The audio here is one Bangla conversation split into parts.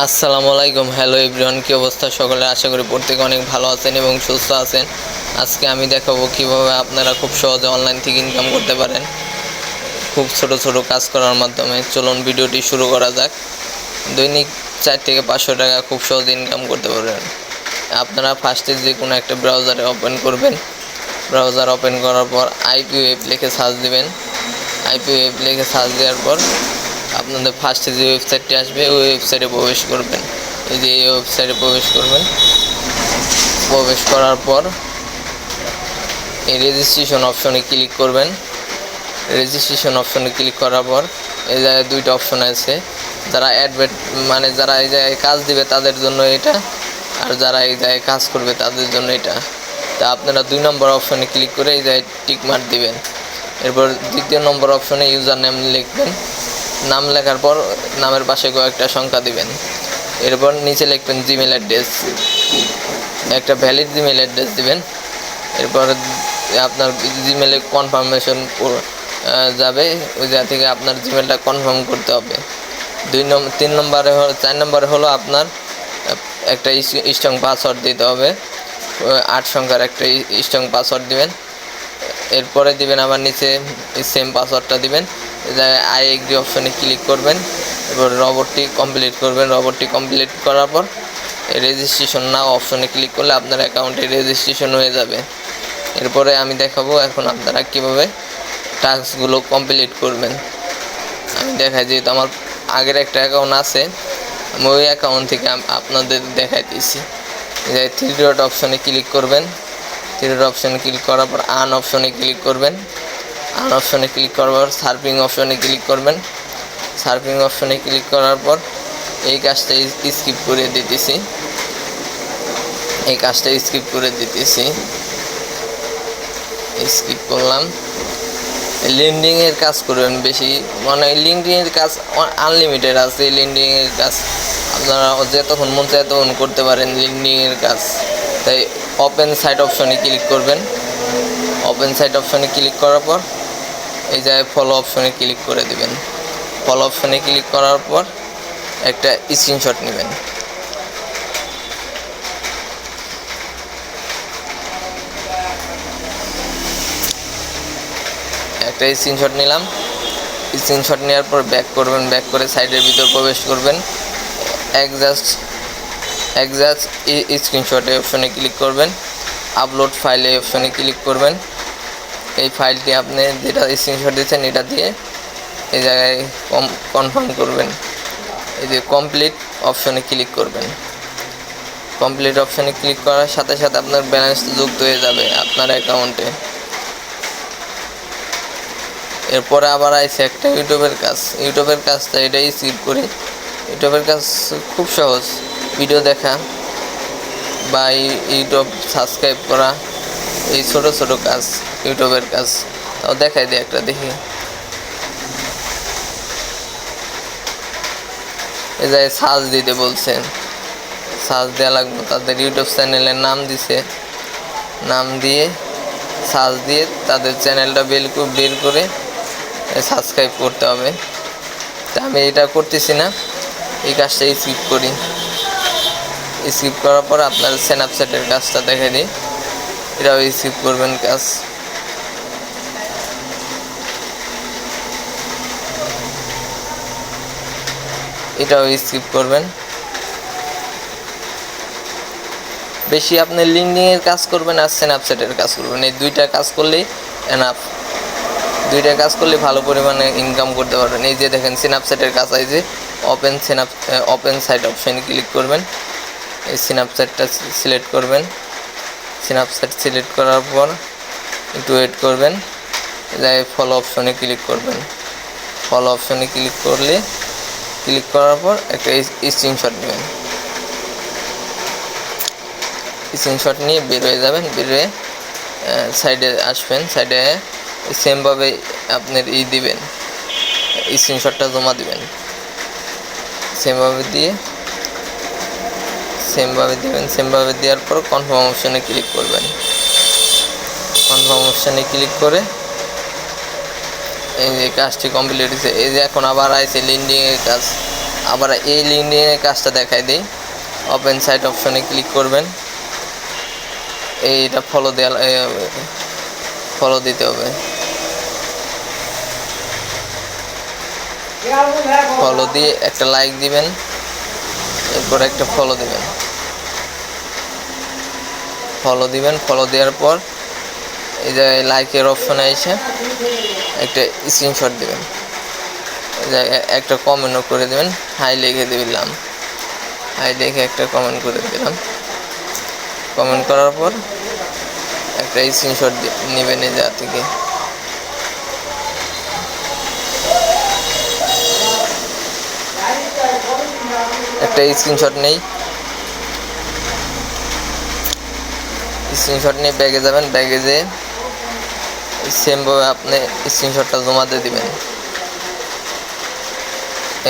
আসসালামু আলাইকুম। হ্যালো এভরিওয়ান কি অবস্থা? সকলে আশা করি প্রত্যেকে অনেক ভালো আছেন এবং সুস্থ আছেন। আজকে আমি দেখাবো কীভাবে আপনারা খুব সহজে অনলাইন থেকে ইনকাম করতে পারেন। খুব ছোট ছোট কাজ করার মাধ্যমে। চলুন ভিডিওটি শুরু করা যাক। দৈনিক চার থেকে পাঁচশো টাকা খুব সহজে ইনকাম করতে পারবেন। আপনারা ফার্স্টে যে কোনো একটা ব্রাউজারে ওপেন করবেন। ব্রাউজার ওপেন করার পর আইপি ওয়েব লিখে সার্চ দিবেন। আইপি ওয়েব লিখে সার্চ দেওয়ার পর আপনাদের ফার্স্টে যে ওয়েবসাইটটি আসবে, ওই ওয়েবসাইটে প্রবেশ করবেন। এই যে এই ওয়েবসাইটে প্রবেশ করবেন। প্রবেশ করার পর এই রেজিস্ট্রেশন অপশনে ক্লিক করবেন। রেজিস্ট্রেশন অপশনে ক্লিক করার পর এই জায়গায় দুইটা অপশন আছে। যারা অ্যাডভার্ট মানে যারা এই জায়গায় কাজ দিবে তাদের জন্য এটা, আর যারা এই জায়গায় কাজ করবে তাদের জন্য এটা। তা আপনারা দুই নম্বর অপশনে ক্লিক করে এই জায়গায় টিক মার্ক দিবেন। এরপর দ্বিতীয় নম্বর অপশনে ইউজার নেম লিখবেন। নাম লেখার পর নামের পাশে কয়েকটা সংখ্যা দিবেন। এরপর নিচে লিখবেন জিমেল অ্যাড্রেস একটা ভ্যালিড জিমেল অ্যাড্রেস দিবেন। এরপর আপনার জিমেলে কনফার্মেশন যাবে। ওই জায়গা থেকে আপনার জিমেলটা কনফার্ম করতে হবে। দুই নম্বর তিন নম্বরে হলো চার নম্বরে হলো আপনার একটা স্ট্রং পাসওয়ার্ড দিতে হবে। আট সংখ্যার একটা স্ট্রং পাসওয়ার্ড দিবেন। এরপরে দিবেন আবার নিচে সেম পাসওয়ার্ডটা দিবেন। আই এগ্রি অপশনে ক্লিক করবেন এবার রবটটি কমপ্লিট করবেন। রবটটি কমপ্লিট করার পর রেজিস্ট্রেশন নাও অপশনে ক্লিক করলে আপনার অ্যাকাউন্টে রেজিস্ট্রেশন হয়ে যাবে। এরপরে আমি দেখাবো এখন আপনারা কীভাবে টাস্কগুলো কমপ্লিট করবেন। আমি দেখাই, যেহেতু আমার আগের একটা অ্যাকাউন্ট আছে, আমি ওই অ্যাকাউন্ট থেকে আপনাদের দেখাই দিয়েছি। যে থ্রি ডট অপশনে ক্লিক করবেন। থ্রি ডট অপশনে ক্লিক করার পর আন অপশনে ক্লিক করবেন। আন অপশনে ক্লিক করার পর সার্ফিং অপশনে ক্লিক করবেন। সার্ফিং অপশনে ক্লিক করার পর এই কাজটা স্কিপ করে দিতেছি। এই কাজটা স্কিপ করে দিতেছি। স্কিপ করলাম। লিঙ্কডিং এর কাজ করবেন বেশি। মানে লিঙ্কডিং এর কাজ আনলিমিটেড আছে। লিঙ্কডিং এর কাজ আপনারা যতক্ষণ মন চায় তখন করতে পারেন লিঙ্কডিং এর কাজ। তাই ওপেন সাইট অপশনে ক্লিক করবেন। ওপেন সাইট অপশনে ক্লিক করার পর এই জায়গায় ফলো অপশনে ক্লিক করে দিবেন। ফলো অপশনে ক্লিক করার পর একটা স্ক্রিনশট নেবেন। একটা স্ক্রিনশট নিলাম। স্ক্রিনশট নেওয়ার পর ব্যাক করবেন ব্যাক করে সাইডের ভিতর প্রবেশ করবেন। একজাস্ট একজাস্ট স্ক্রিনশটে অপশনে ক্লিক করবেন। আপলোড ফাইলে অপশনে ক্লিক করবেন। এই ফাইলটি আপনি যেটা স্ক্রিনশট দিচ্ছেন এটা দিয়ে এই জায়গায় কনফার্ম করবেন। এই যে কমপ্লিট অপশনে ক্লিক করবেন। কমপ্লিট অপশনে ক্লিক করার সাথে সাথে আপনার ব্যালেন্স যুক্ত হয়ে যাবে আপনার অ্যাকাউন্টে এরপরে আবার আইসে একটা ইউটিউবের কাজ। ইউটিউবের কাজটা এটাই স্কিপ করি। ইউটিউবের কাজ খুব সহজ। ভিডিও দেখা বা ইউটিউব সাবস্ক্রাইব করা। এই ছোট ছোট কাজ, ইউটিউবের কাজ। তাও দেখাই দিই একটা দেখি। এই যায় সার্চ দিতে বলছেন। সার্চ দেওয়া লাগবে। তাদের ইউটিউব চ্যানেলের নাম দিছে। নাম দিয়ে সার্চ দিয়ে তাদের চ্যানেলটা বের বের করে সাবস্ক্রাইব করতে হবে। তা আমি এটা করতেছি না। এই কাজটা স্কিপ করি। স্কিপ করার পর আপনার স্ন্যাপচ্যাটের কাজটা দেখে দিই এটাও স্কিপ করবেন কাজ। এটাও স্কিপ করবেন। বেশি আপনি লিঙ্কডিং এর কাজ করবেন আর স্ন্যাপচ্যাটের কাজ করবেন। এই দুইটা কাজ করলেই এনাফ দুইটা কাজ করলে ভালো পরিমাণে ইনকাম করতে পারবেন। এই যে দেখেন স্ন্যাপচ্যাটের কাজ, এই যে ওপেন স্ন্যাপ ওপেন সাইট অপশানে ক্লিক করবেন। এই স্ন্যাপচ্যাটটা সিলেক্ট করবেন। স্ন্যাপচ্যাট সিলেক্ট করার পর একটু ওয়েট করবেন। ফলো অপশনে ক্লিক করবেন। ফলো অপশনে ক্লিক করলে ক্লিক করার পর একটা স্ক্রিনশট নেবেন। স্ক্রিনশট নিয়ে বের হয়ে যাবেন, বের হয়ে সাইডে আসবেন। সাইডে সেমভাবে আপনার ই দিবেন। স্ক্রিনশটটা জমা দিবেন। সেমভাবে দিয়ে সেমভাবে দিবেন, সেমভাবে দেওয়ার পর কনফার্ম অপশনে ক্লিক করবেন। কনফার্ম অপশনে ক্লিক করে এই যে কাজটি কমপ্লিট হয়েছে। এই যে এখন আবার আইছে লিন্ডিংয়ের কাজ। আবার এই লিঙ্কে কাজটা দেখাই দিই। ওপেন সাইট অপশনে ক্লিক করবেন। এইটা ফলো দেওয়া ফলো দিতে হবে। ফলো দিয়ে একটা লাইক দিবেন। এরপর একটা ফলো দিবেন। ফলো দিবেন ফলো দেওয়ার পর এই যে লাইকের অপশনে এসে একটা স্ক্রিনশট দিবেন। একটা কমেন্টও করে দিবেন হাই লিখে দিলাম। হাই লিখে একটা কমেন্ট করে দিলাম। কমেন্ট করার পর একটা স্ক্রিনশট নেবেন এই যা থেকে একটা স্ক্রিনশট নেই। স্ক্রিনশট নিয়ে ব্যাগে যাবেন ব্যাগে যেয়ে সেমভাবে আপনি স্ক্রিনশটটা জমাতে দিবেন।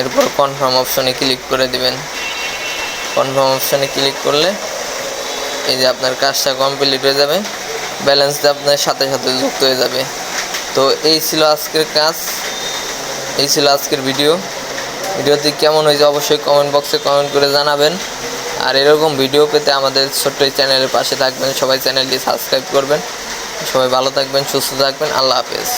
এরপর কনফার্ম অপশনে ক্লিক করে দিবেন। কনফার্ম অপশনে ক্লিক করলে এই যে আপনার কাজটা কমপ্লিট হয়ে যাবে ব্যালেন্সটা আপনার সাথে সাথে যুক্ত হয়ে যাবে। তো এই ছিল আজকের কাজ, এই ছিল আজকের ভিডিও ভিডিওটি কেমন হয়েছে অবশ্যই কমেন্ট বক্সে কমেন্ট করে জানাবেন। আর এরকম ভিডিও পেতে আমাদের ছোট্ট চ্যানেলের পাশে থাকবেন। সবাই চ্যানেলটি সাবস্ক্রাইব করবেন। সবাই ভালো থাকবেন, সুস্থ থাকবেন। আল্লাহ হাফেজ।